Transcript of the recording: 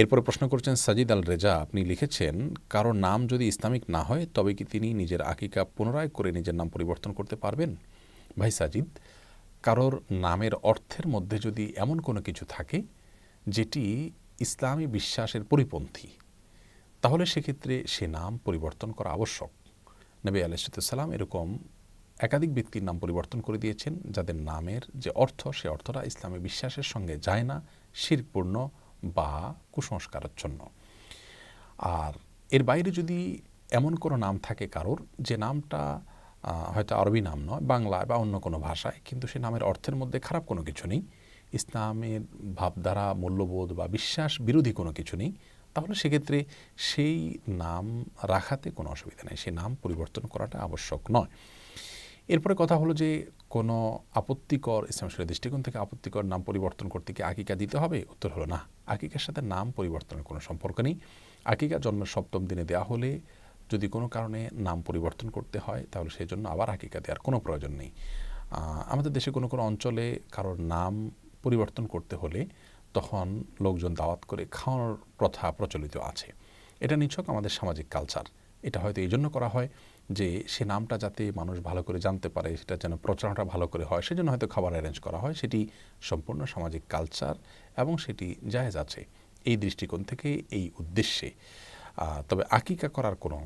এরপরে প্রশ্ন করছেন সাজিদ আল রেজা আপনি লিখেছেন, কারও নাম যদি ইসলামিক না হয়, তবে কি তিনি নিজের আকিকা পুনরায় করে নিজের নাম পরিবর্তন করতে পারবেন? ভাই সাজিদ, কারোর নামের অর্থের মধ্যে যদি এমন কোনো কিছু থাকে, যেটি ইসলামী বিশ্বাসের পরিপন্থী, তাহলে সেক্ষেত্রে সে নাম পরিবর্তন করা আবশ্যক। নবী আলাইসালাম এরকম একাধিক ব্যক্তির নাম পরিবর্তন করে দিয়েছেন, যাদের নামের যে অর্থ, সে অর্থটা ইসলামী বিশ্বাসের সঙ্গে যায় না শিরপূর্ণ বা কুসংস্কারাচ্ছন্ন আর এর বাইরে যদি এমন কোনো নাম থাকে কারোর, যে নামটা হয়তো আরবি নাম নয় বাংলা বা অন্য কোনো ভাষায়, কিন্তু সে নামের অর্থের মধ্যে খারাপ কোনো কিছু নেই, ইসলামের ভাবধারা, মূল্যবোধ বা বিশ্বাস বিরোধী কোনো কিছু নেই, তাহলে সেক্ষেত্রে সেই নাম রাখাতে কোনো অসুবিধা নেই। সেই নাম পরিবর্তন করাটা আবশ্যক নয়। এরপরে কথা হলো যে, কোনো আপত্তিকর ইসলাম দৃষ্টিকোণ থেকে আপত্তিকর নাম পরিবর্তন করতে কি আকিকা দিতে হবে? উত্তর হলো না। আকিকার সাথে নাম পরিবর্তনের কোনো সম্পর্ক নেই। আকিকা জন্মের সপ্তম দিনে দেওয়া হলে যদি কোনো কারণে নাম পরিবর্তন করতে হয়, তাহলে সেই জন্য আবার আকিকা দেওয়ার কোনো প্রয়োজন নেই। আমাদের দেশে কোনো কোনো অঞ্চলে কারোর নাম পরিবর্তন করতে হলে তখন লোকজন দাওয়াত করে খাওয়ানোর প্রথা প্রচলিত আছে। এটা নিছক আমাদের সামাজিক কালচার। এটা হয়তো এই জন্য করা হয় যে সে নামটা যাতে মানুষ ভালো করে জানতে পারে, সেটা যেন প্রচারণাটা ভালো করে হয়, সেজন্য হয়তো খাবার অ্যারেঞ্জ করা হয়। সেটি সম্পূর্ণ সামাজিক কালচার এবং সেটি জায়েজ আছে। এই দৃষ্টিকোণ থেকে, এই উদ্দেশ্যে। তবে আকিকা করার কোনো